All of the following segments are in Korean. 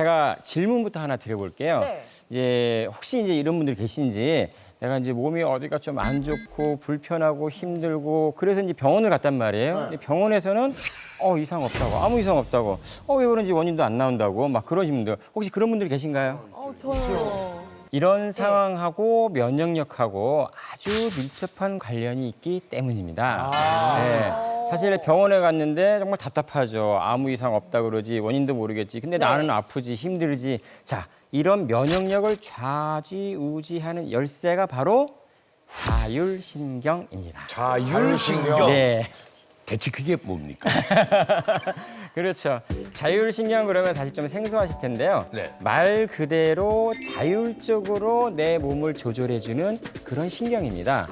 제가 질문부터 하나 드려볼게요. 네. 이제 혹시 이제 이런 분들이 계신지 내가 이제 몸이 어디가 좀 안 좋고 불편하고 힘들고 그래서 이제 병원을 갔단 말이에요. 근데 병원에서는 어 이상 없다고 아무 이상 없다고 어 왜 그런지 원인도 안 나온다고 막 그러신 분들 혹시 그런 분들 계신가요? 어, 저요. 이런 상황하고 면역력하고 아주 밀접한 관련이 있기 때문입니다. 네. 사실 병원에 갔는데 정말 답답하죠. 아무 이상 없다 그러지 원인도 모르겠지. 근데 나는 아프지 힘들지. 자 이런 면역력을 좌지우지하는 열쇠가 바로 자율신경입니다. 자율신경. 네. 대체 그게 뭡니까? 그렇죠. 자율신경 그러면 사실 좀 생소하실 텐데요. 네. 말 그대로 자율적으로 내 몸을 조절해주는 그런 신경입니다.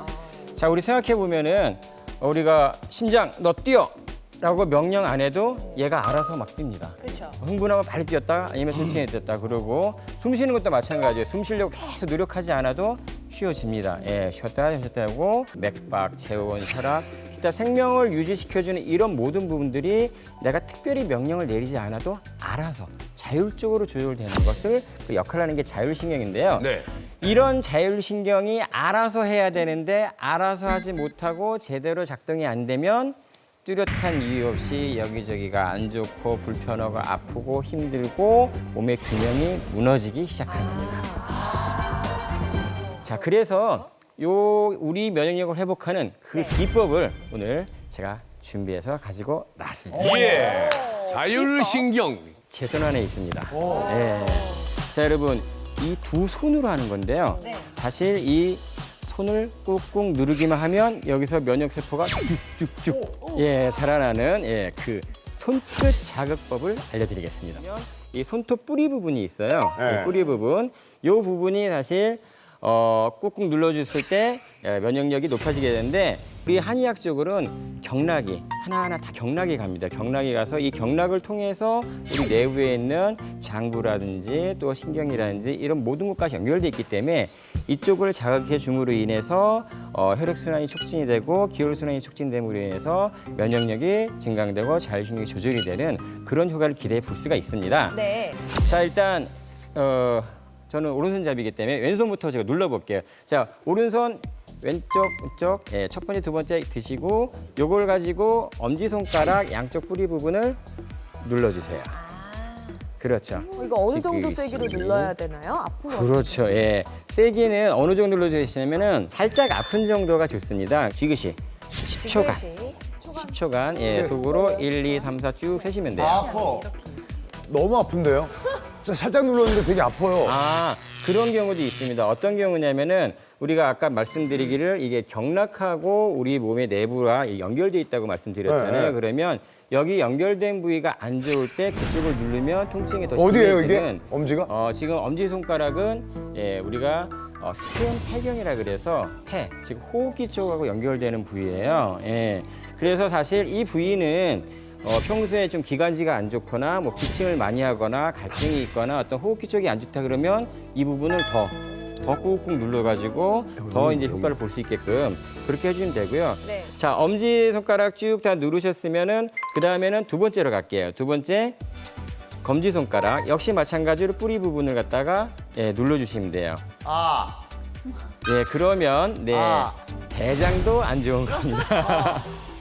자, 우리 생각해 보면은 우리가 심장 너 뛰어. 라고 명령 안 해도 얘가 알아서 막 뜁니다. 그렇죠. 흥분하면 빨리 뛰었다 아니면 천천히 뛰었다 그러고 숨 쉬는 것도 마찬가지예요. 숨 쉬려고 계속 노력하지 않아도 쉬어집니다. 예, 쉬었다 쉬었다 하고 맥박, 체온, 혈압, 기타 생명을 유지시켜주는 이런 모든 부분들이 내가 특별히 명령을 내리지 않아도 알아서 자율적으로 조절되는 것을 그 역할을 하는 게 자율신경인데요. 네. 이런 자율신경이 알아서 해야 되는데 알아서 하지 못하고 제대로 작동이 안 되면 뚜렷한 이유 없이 여기저기가 안 좋고 불편하고 아프고 힘들고 몸의 균형이 무너지기 시작하는 겁니다. 자, 그래서 요 우리 면역력을 회복하는 그 비법을 오늘 제가 준비해서 가지고 나왔습니다. 예. 자율신경. 제 손 안에 있습니다. 예. 자, 여러분 이 두 손으로 하는 건데요. 네. 사실 이 손을 꾹꾹 누르기만 하면 여기서 면역 세포가 쭉쭉쭉 예 자라나는 예 그 손끝 자극법을 알려드리겠습니다. 이 손톱 뿌리 부분이 있어요. 네. 이 뿌리 부분, 이 부분이 사실 어, 꾹꾹 눌러줬을 때 예, 면역력이 높아지게 되는데 우리 한의학적으로는 경락이 하나하나 다 경락이 갑니다. 경락이 가서 이 경락을 통해서 우리 내부에 있는 장부라든지 또 신경이라든지 이런 모든 것까지 연결돼 있기 때문에 이쪽을 자극해 줌으로 인해서 어, 혈액 순환이 촉진이 되고 기혈 순환이 촉진됨으로 인해서 면역력이 증강되고 자율신경이 조절이 되는 그런 효과를 기대해 볼 수가 있습니다. 네. 자 일단 어 저는 오른손잡이기 때문에 왼손부터 제가 눌러볼게요. 자 오른손 왼쪽 왼쪽 예, 첫 번째 두 번째 드시고 요걸 가지고 엄지 손가락 양쪽 뿌리 부분을 눌러주세요. 그렇죠. 어, 이거 어느 정도. 세기로 눌러야 되나요? 아픈 거. 그렇죠. 예. 세기는 어느 정도 눌러주시냐면은 살짝 아픈 정도가 좋습니다. 지그시 10초간. 지그시. 10초간 예, 속으로 1, 2, 3, 4 쭉 세시면 돼요. 아파. 너무 아픈데요? 살짝 눌렀는데 되게 아파요. 아 그런 경우도 있습니다. 어떤 경우냐면은 우리가 아까 말씀드리기를 이게 경락하고 우리 몸의 내부와 연결돼 있다고 말씀드렸잖아요. 네, 네. 그러면 여기 연결된 부위가 안 좋을 때 그쪽을 누르면 통증이 더 어디예요, 심해지는 이게? 엄지가? 어, 지금 엄지 손가락은 예, 우리가 어, 스페인 폐경이라 그래서 폐, 즉 호흡기 쪽하고 연결되는 부위예요. 예. 그래서 사실 이 부위는 어, 평소에 좀 기관지가 안 좋거나 뭐 기침을 많이 하거나 갈증이 있거나 어떤 호흡기 쪽이 안 좋다 그러면 이 부분을 더, 더 꾹꾹 눌러가지고 더 이제 효과를 볼 수 있게끔 그렇게 해주면 되고요. 네. 자, 엄지 손가락 쭉 다 누르셨으면은 그 다음에는 두 번째로 갈게요. 두 번째 검지 손가락 역시 마찬가지로 뿌리 부분을 갖다가 예, 눌러주시면 돼요. 아. 예, 그러면 네 아. 대장도 안 좋은 겁니다.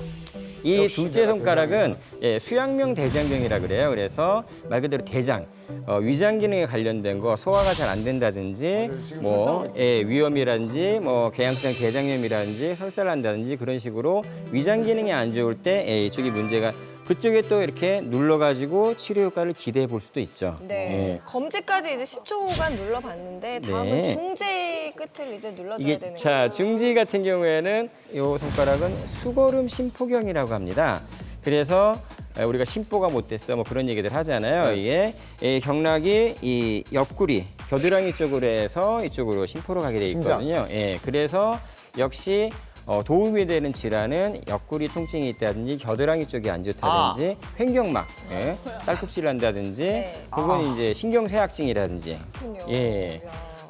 이 둘째 손가락은 예, 수양명 대장경이라 그래요. 그래서 말 그대로 대장, 어, 위장 기능에 관련된 거 소화가 잘 안 된다든지 뭐 예, 위염이라든지 뭐 궤양성 대장염이라든지 설사난다든지 그런 식으로 위장 기능이 안 좋을 때 예, 이쪽이 문제가 그쪽에 또 이렇게 눌러가지고 치료 효과를 기대해 볼 수도 있죠. 네. 예. 검지까지 이제 10초간 눌러봤는데 다음은 네. 중지 끝을 이제 눌러줘야 이게 되는 자 거예요. 중지 같은 경우에는 이 손가락은 수거름 심포경이라고 합니다. 그래서 에, 우리가 심보가 못 됐어 뭐 그런 얘기들 하잖아요. 이게 이 경락이 이 옆구리 겨드랑이 쪽으로 해서 이쪽으로 심포로 가게 돼 있거든요. 예, 그래서 역시 어, 도움이 되는 질환은 옆구리 통증이 있다든지 겨드랑이 쪽이 안 좋다든지 횡격막, 예, 딸꾹질 한다든지 네. 혹은 이제 신경쇠약증이라든지 그렇군요. 예.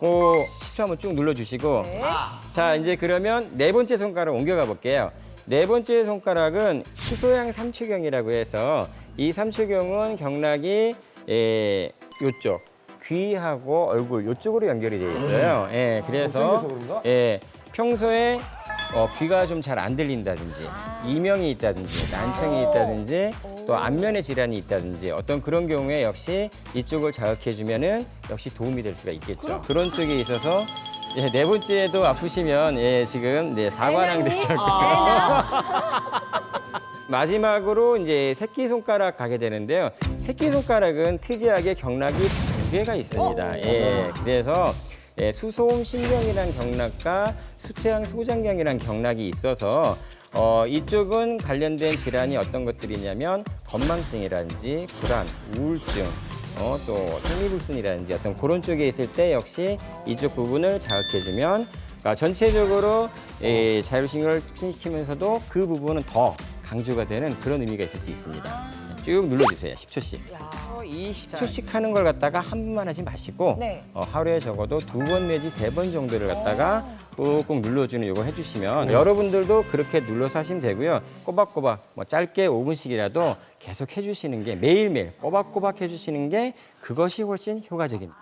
오, 10초 한번 쭉 눌러주시고 네. 자 이제 그러면 네 번째 손가락 옮겨가 볼게요. 네 번째 손가락은 희소양 삼초경이라고 해서 이 삼초경은 경락이 예, 요쪽 귀하고 얼굴 요쪽으로 연결이 되어 있어요. 예, 그래서 그런가? 예, 평소에 어, 귀가 좀 잘 안 들린다든지 이명이 있다든지 난청이 있다든지 또 안면에 질환이 있다든지 어떤 그런 경우에 역시 이쪽을 자극해 주면은 역시 도움이 될 수가 있겠죠. 그런 쪽에 있어서 예, 네 번째도 아프시면 예, 지금 네, 사관왕 대학 마지막으로 이제 새끼 손가락 가게 되는데요. 새끼 손가락은 특이하게 경락이 두 개가 있습니다. 예, 그래서 예, 수소음 신경이란 경락과 수태양 소장경이란 경락이 있어서 어, 이쪽은 관련된 질환이 어떤 것들이냐면 건망증이라든지 불안, 우울증, 어, 또 생리불순이라든지 어떤 그런 쪽에 있을 때 역시 이쪽 부분을 자극해주면 그러니까 전체적으로 예, 자율신경을 촉진시키면서도 그 부분은 더 강조가 되는 그런 의미가 있을 수 있습니다. 쭉 눌러주세요. 10초씩. 이 10초씩 하는 걸 갖다가 한 번만 하지 마시고 네. 어, 하루에 적어도 두 번 내지 세 번 정도를 갖다가 꾹꾹 눌러주는 이거 해주시면 여러분들도 그렇게 눌러서 하시면 되고요. 꼬박꼬박 뭐 짧게 5분씩이라도 계속 해주시는 게 매일매일 꼬박꼬박 해주시는 게 그것이 훨씬 효과적입니다.